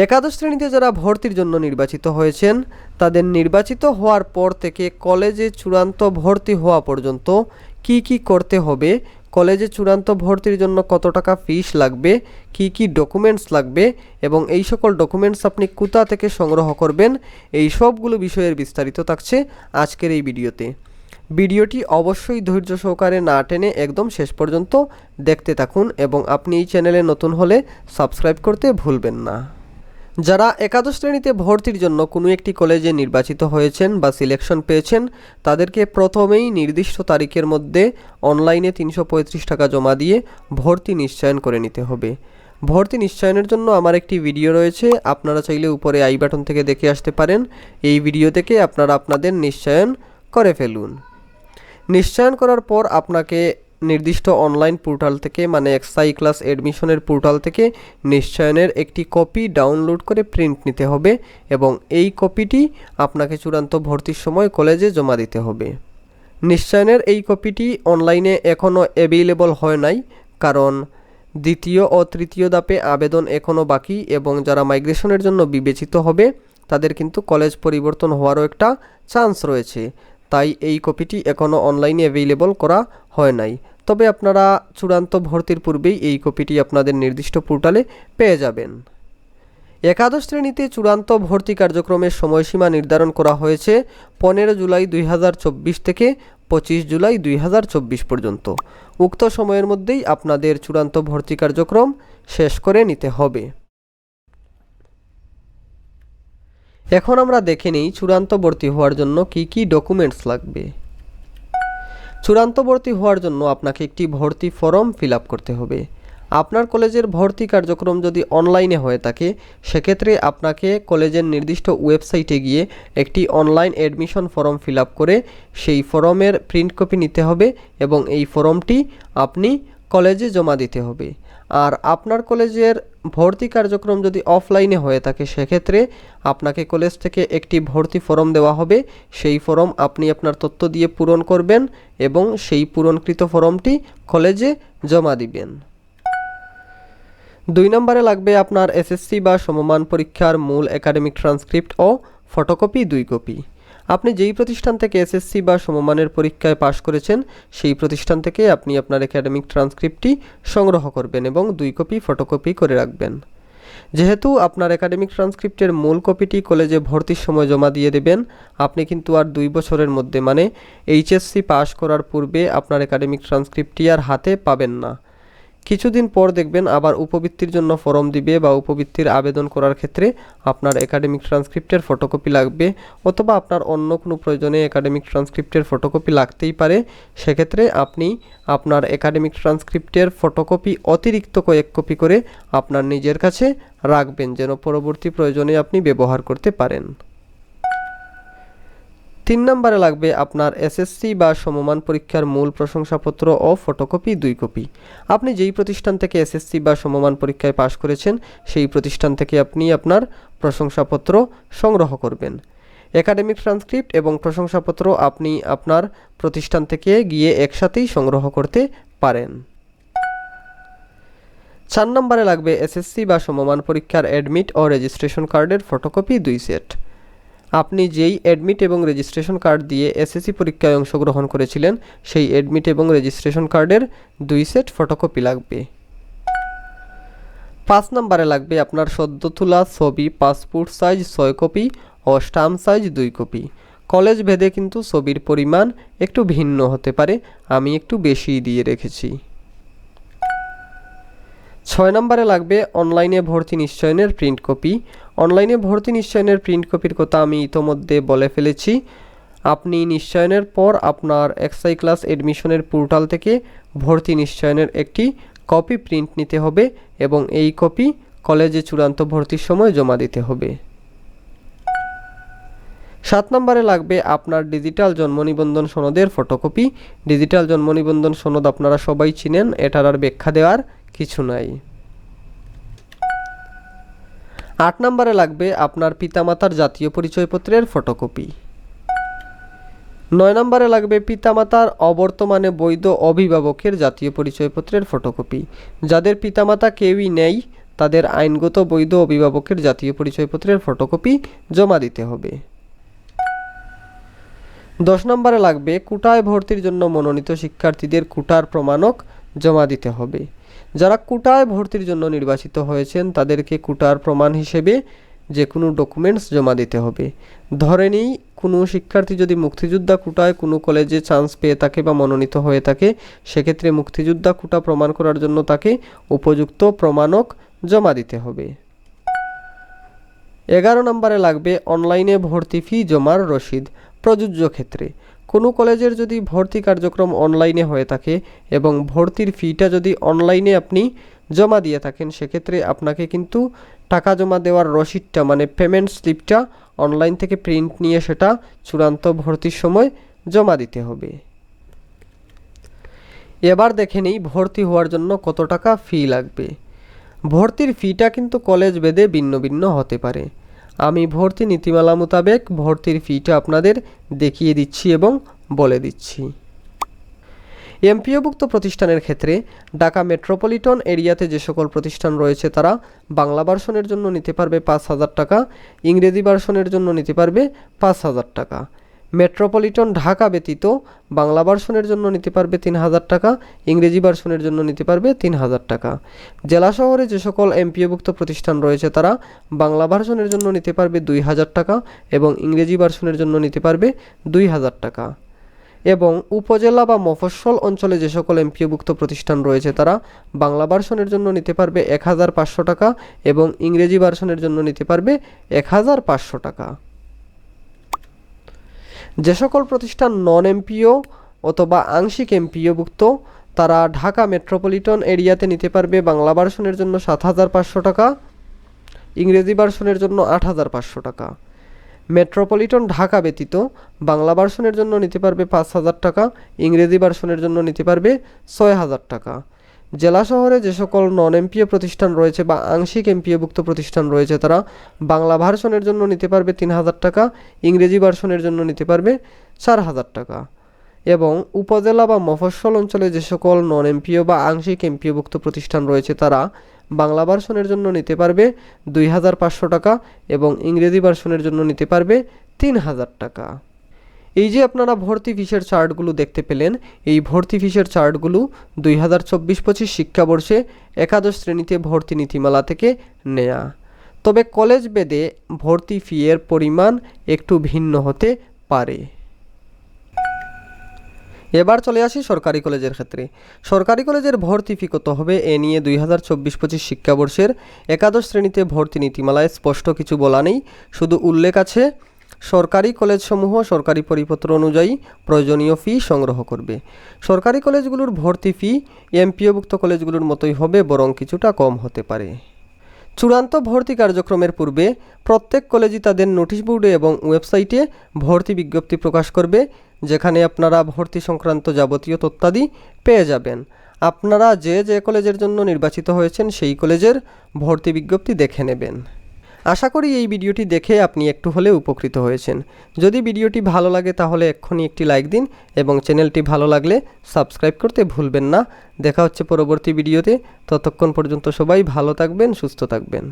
একাদশ শ্রেণীতে যারা ভর্তির জন্য নির্বাচিত হয়েছেন, তাদের নির্বাচিত হওয়ার পর থেকে কলেজে চূড়ান্ত ভর্তি হওয়া পর্যন্ত কি কি করতে হবে, কলেজে চূড়ান্ত ভর্তির জন্য কত টাকা ফিস লাগবে, কি কি ডকুমেন্টস লাগবে এবং এই সকল ডকুমেন্টস আপনি কোথা থেকে সংগ্রহ করবেন, এই সবগুলো বিষয়ের বিস্তারিত থাকছে আজকের এই ভিডিওতে। ভিডিওটি অবশ্যই ধৈর্য সহকারে না টেনে একদম শেষ পর্যন্ত দেখতে থাকুন এবং আপনি এই চ্যানেলে নতুন হলে সাবস্ক্রাইব করতে ভুলবেন না। যারা একাদশ শ্রেণীতে ভর্তির জন্য কোনো একটি কলেজে নির্বাচিত হয়েছেন বা সিলেকশন পেয়েছেন, তাদেরকে প্রথমেই নির্দিষ্ট তারিখের মধ্যে অনলাইনে তিনশো পঁয়ত্রিশ টাকা জমা দিয়ে ভর্তি নিশ্চয়ন করে নিতে হবে। ভর্তি নিশ্চয়নের জন্য আমার একটি ভিডিও রয়েছে, আপনারা চাইলে উপরে আই বাটন থেকে দেখে আসতে পারেন। এই ভিডিও থেকে আপনারা আপনাদের নিশ্চয়ন করে ফেলুন। নিশ্চয়ন করার পর আপনাকে নির্দিষ্ট অনলাইন পোর্টাল থেকে মানে এক্সাই ক্লাস এডমিশনের পোর্টাল থেকে নিশ্চয়নের একটি কপি ডাউনলোড করে প্রিন্ট নিতে হবে এবং এই কপিটি আপনাকে চূড়ান্ত ভর্তির সময় কলেজে জমা দিতে হবে। নিশ্চয়নের এই কপিটি অনলাইনে এখনও অ্যাভেলেবল হয় নাই, কারণ দ্বিতীয় ও তৃতীয় দাপে আবেদন এখনও বাকি এবং যারা মাইগ্রেশনের জন্য বিবেচিত হবে, তাদের কিন্তু কলেজ পরিবর্তন হওয়ারও একটা চান্স রয়েছে। তাই এই কপিটি এখনও অনলাইনে অ্যাভেলেবল করা হয় নাই। তবে আপনারা চূড়ান্ত ভর্তির পূর্বেই এই কপিটি আপনাদের নির্দিষ্ট পোর্টালে পেয়ে যাবেন। একাদশ শ্রেণীতে চূড়ান্ত ভর্তি কার্যক্রমের সময়সীমা নির্ধারণ করা হয়েছে পনেরো জুলাই দুই হাজার চব্বিশ থেকে পঁচিশ জুলাই দুই হাজার চব্বিশ পর্যন্ত। উক্ত সময়ের মধ্যেই আপনাদের চূড়ান্ত ভর্তি কার্যক্রম শেষ করে নিতে হবে। এখন আমরা দেখে নিই চূড়ান্ত ভর্তি হওয়ার জন্য কি কি ডকুমেন্টস লাগবে। চূড়ান্ত ভর্তি হওয়ার জন্য আপনাকে একটি ভর্তি ফর্ম ফিল করতে হবে। আপনার কলেজের ভর্তি কার্যক্রম যদি অনলাইনে হয়ে থাকে, সেক্ষেত্রে আপনাকে কলেজের নির্দিষ্ট ওয়েবসাইটে গিয়ে একটি অনলাইন অ্যাডমিশন ফর্ম ফিল করে সেই ফর্মের প্রিন্ট কপি নিতে হবে এবং এই ফর্মটি আপনি কলেজে জমা দিতে হবে। আর আপনার কলেজের ভর্তি কার্যক্রম যদি অফলাইনে হয়ে থাকে, সেক্ষেত্রে আপনাকে কলেজ থেকে একটি ভর্তি ফর্ম দেওয়া হবে। সেই ফর্ম আপনি আপনার তথ্য দিয়ে পূরণ করবেন এবং সেই পূরণকৃত ফর্মটি কলেজে জমা দিবেন। দুই নম্বরে লাগবে আপনার এসএসসি বা সমমান পরীক্ষার মূল একাডেমিক ট্রান্সক্রিপ্ট ও ফটোকপি, দুই কপি। আপনি যেই প্রতিষ্ঠান থেকে এসএসসি বা সমমানের পরীক্ষায় পাশ করেছেন, সেই প্রতিষ্ঠান থেকে আপনি আপনার একাডেমিক ট্রান্সক্রিপ্টটি সংগ্রহ করবেন এবং দুই কপি ফটোকপি করে রাখবেন। যেহেতু আপনার একাডেমিক ট্রান্সক্রিপ্টের মূল কপিটি কলেজে ভর্তির সময় জমা দিয়ে দেবেন, আপনি কিন্তু আর দুই বছরের মধ্যে মানে এইচএসসি পাশ করার পূর্বে আপনার একাডেমিক ট্রান্সক্রিপ্টটি আর হাতে পাবেন না। কিছুদিন পর দেখবেন আবার উপবৃত্তির জন্য ফর্ম দিবে বা উপবৃত্তির আবেদন করার ক্ষেত্রে আপনার একাডেমিক ট্রান্সক্রিপ্টের ফটোকপি লাগবে অথবা আপনার অন্য কোনো প্রয়োজনে একাডেমিক ট্রান্সক্রিপ্টের ফটোকপি লাগতেই পারে। সেক্ষেত্রে আপনি আপনার একাডেমিক ট্রান্সক্রিপ্টের ফটোকপি অতিরিক্ত কয়েক কপি করে আপনার নিজের কাছে রাখবেন যেন পরবর্তী প্রয়োজনে আপনি ব্যবহার করতে পারেন। তিন নম্বরে লাগবে আপনার এসএসসি বা সমমান পরীক্ষার মূল প্রশংসাপত্র ও ফটোকপি দুই কপি আপনি যেই প্রতিষ্ঠান থেকে এসএসসি বা সমমান পরীক্ষায় পাশ করেছেন, সেই প্রতিষ্ঠান থেকে আপনি আপনার প্রশংসাপত্র সংগ্রহ করবেন। একাডেমিক ট্রান্সক্রিপ্ট এবং প্রশংসাপত্র আপনি আপনার প্রতিষ্ঠান থেকে গিয়ে একসাথেই সংগ্রহ করতে পারেন। চার নম্বরে লাগবে এসএসসি বা সমমান পরীক্ষার অ্যাডমিট ও রেজিস্ট্রেশন কার্ডের ফটোকপি দুই সেট আপনি যেই অ্যাডমিট এবং রেজিস্ট্রেশন কার্ড দিয়ে এসএসসি পরীক্ষায় অংশগ্রহণ করেছিলেন, সেই অ্যাডমিট এবং রেজিস্ট্রেশন কার্ডের দুই সেট ফটোকপি লাগবে। পাঁচ নম্বরে লাগবে আপনার সদ্য তোলা ছবি পাসপোর্ট সাইজ ছয় কপি, ও স্টাম্প সাইজ দুই কপি। কলেজ ভেদে কিন্তু ছবির পরিমাণ একটু ভিন্ন হতে পারে, আমি একটু বেশি দিয়ে রেখেছি। ছয় নম্বরে লাগবে অনলাইনে ভর্তি নিশ্চয়নের প্রিন্ট কপি অনলাইনে ভর্তি নিশ্চয়নের প্রিন্ট কপির কথা আমি ইতোমধ্যে বলে ফেলেছি। আপনি নিশ্চয়নের পর আপনার এক্সাই ক্লাস এডমিশনের পোর্টাল থেকে ভর্তি নিশ্চয়নের একটি কপি প্রিন্ট নিতে হবে এবং এই কপি কলেজে চূড়ান্ত ভর্তির সময় জমা দিতে হবে। সাত নম্বরে লাগবে আপনার ডিজিটাল জন্ম নিবন্ধন সনদের ফটোকপি। ডিজিটাল জন্ম নিবন্ধন সনদ আপনারা সবাই চিনেন, এটার আর ব্যাখ্যা দেওয়ার কিছু নাই। আট নম্বরে লাগবে আপনার পিতামাতার জাতীয় পরিচয়পত্রের ফটোকপি। নয় নম্বরে লাগবে পিতামাতার অবর্তমানে বৈধ অভিভাবকের জাতীয় পরিচয়পত্রের ফটোকপি। যাদের পিতামাতা কেউই নেই, তাদের আইনগত বৈধ অভিভাবকের জাতীয় পরিচয়পত্রের ফটোকপি জমা দিতে হবে। দশ নম্বরে লাগবে কোটায় ভর্তির জন্য মনোনীত শিক্ষার্থীদের কোটার প্রমাণক জমা দিতে হবে। যারা কোটায় ভর্তির জন্য নির্বাচিত হয়েছেন, তাদেরকে কোটার প্রমাণ হিসেবে যে কোনো ডকুমেন্টস জমা দিতে হবে। ধরে নিই, কোনো শিক্ষার্থী যদি মুক্তিযোদ্ধা কোটায় কোনো কলেজে চান্স পেয়ে থাকে বা মনোনীত হয়ে থাকে, সেক্ষেত্রে মুক্তিযোদ্ধা কোটা প্রমাণ করার জন্য তাকে উপযুক্ত প্রমাণক জমা দিতে হবে। এগারো নম্বরে লাগবে অনলাইনে ভর্তি ফি জমার রসিদ। প্রযোজ্য ক্ষেত্রে কোনো কলেজের যদি ভর্তি কার্যক্রম অনলাইনে হয়ে থাকে এবং ভর্তির ফিটা যদি অনলাইনে আপনি জমা দিয়ে থাকেন, সেক্ষেত্রে আপনাকে কিন্তু টাকা জমা দেওয়ার রসিদটা মানে পেমেন্ট স্লিপটা অনলাইন থেকে প্রিন্ট নিয়ে সেটা চূড়ান্ত ভর্তির সময় জমা দিতে হবে। এবার দেখে নিই ভর্তি হওয়ার জন্য কত টাকা ফি লাগবে। ভর্তির ফিটা কিন্তু কলেজ বেদে ভিন্ন ভিন্ন হতে পারে। আমি ভর্তি নীতিমালা মোতাবেক ভর্তির ফিটা আপনাদের দেখিয়ে দিচ্ছি এবং বলে দিচ্ছি। এমপিওভুক্ত প্রতিষ্ঠানের ক্ষেত্রে ঢাকা মেট্রোপলিটন এরিয়াতে যে সকল প্রতিষ্ঠান রয়েছে তারা বাংলা ভার্সনের জন্য নিতে পারবে পাঁচ হাজার টাকা, ইংরেজি ভার্সনের জন্য নিতে পারবে পাঁচ হাজার টাকা। মেট্রোপলিটন ঢাকা ব্যতীত বাংলা ভার্সনের জন্য নিতে পারবে তিন হাজার টাকা, ইংরেজি ভার্সনের জন্য নিতে পারবে তিন হাজার টাকা। জেলা শহরে যে সকল এমপিওভুক্ত প্রতিষ্ঠান রয়েছে তারা বাংলা ভার্সনের জন্য নিতে পারবে দুই হাজার টাকা এবং ইংরেজি ভার্সনের জন্য নিতে পারবে দুই হাজার টাকা। এবং উপজেলা বা মফস্বল অঞ্চলে যে সকল এমপিওভুক্ত প্রতিষ্ঠান রয়েছে তারা বাংলা ভার্সনের জন্য নিতে পারবে এক হাজার পাঁচশো টাকা এবং ইংরেজি ভার্সনের জন্য নিতে পারবে এক হাজার পাঁচশো টাকা। যে সকল প্রতিষ্ঠান নন এমপিও অথবা আংশিক এমপিওভুক্ত তারা ঢাকা মেট্রোপলিটন এরিয়াতে নিতে পারবে বাংলা ভার্সনের জন্য সাত হাজার পাঁচশো টাকা, ইংরেজি ভার্সনের জন্য আট হাজার পাঁচশো টাকা। মেট্রোপলিটন ঢাকা ব্যতীত বাংলা ভার্সনের জন্য নিতে পারবে পাঁচ হাজার টাকা, ইংরেজি ভার্সনের জন্য নিতে পারবে ছয় হাজার টাকা। জেলা শহরে যে সকল নন এমপিও প্রতিষ্ঠান রয়েছে বা আংশিক এমপিওভুক্ত প্রতিষ্ঠান রয়েছে, তারা বাংলা ভার্সনের জন্য নিতে পারবে তিন হাজার টাকা, ইংরেজি ভার্সনের জন্য নিতে পারবে চার হাজার টাকা। এবং উপজেলা বা মফস্বল অঞ্চলে যে সকল নন এমপিও বা আংশিক এমপিওভুক্ত প্রতিষ্ঠান রয়েছে, তারা বাংলা ভার্সনের জন্য নিতে পারবে দুই হাজার পাঁচশো টাকা এবং ইংরেজি ভার্সনের জন্য নিতে পারবে তিন হাজার টাকা। এই যে আপনারা ভর্তি ফিসের চার্টগুলো দেখতে পেলেন, এই ভর্তি ফিসের চার্টগুলো দুই হাজার চব্বিশ পঁচিশ শিক্ষাবর্ষে একাদশ শ্রেণীতে ভর্তি নীতিমালা থেকে নেয়া। তবে কলেজ বেদে ভর্তি ফি এর পরিমাণ একটু ভিন্ন হতে পারে। এবার চলে আসি সরকারি কলেজের ক্ষেত্রে। সরকারি কলেজের ভর্তি ফি কত হবে এ নিয়ে দুই হাজার চব্বিশ পঁচিশ শিক্ষাবর্ষের একাদশ শ্রেণীতে ভর্তি নীতিমালায় স্পষ্ট কিছু বলা নেই। শুধু উল্লেখ আছে সরকারি কলেজসমূহ সরকারি পরিপত্র অনুযায়ী প্রয়োজনীয় ফি সংগ্রহ করবে। সরকারি কলেজগুলোর ভর্তি ফি এমপিওভুক্ত কলেজগুলোর মতোই হবে, বরং কিছুটা কম হতে পারে। চূড়ান্ত ভর্তি কার্যক্রমের পূর্বে প্রত্যেক কলেজই তাদের নোটিশ বোর্ডে এবং ওয়েবসাইটে ভর্তি বিজ্ঞপ্তি প্রকাশ করবে, যেখানে আপনারা ভর্তি সংক্রান্ত যাবতীয় তথ্যাদি পেয়ে যাবেন। আপনারা যে যে কলেজের জন্য নির্বাচিত হয়েছেন, সেই কলেজের ভর্তি বিজ্ঞপ্তি দেখে নেবেন। আশা করি এই ভিডিওটি দেখে আপনি একটু হলে উপকৃত হয়েছেন। যদি ভিডিওটি ভালো লাগে তাহলে এক্ষুনি একটি লাইক দিন এবং চ্যানেলটি ভালো লাগলে সাবস্ক্রাইব করতে ভুলবেন না। দেখা হচ্ছে পরবর্তী ভিডিওতে। ততক্ষণ পর্যন্ত সবাই ভালো থাকবেন, সুস্থ থাকবেন।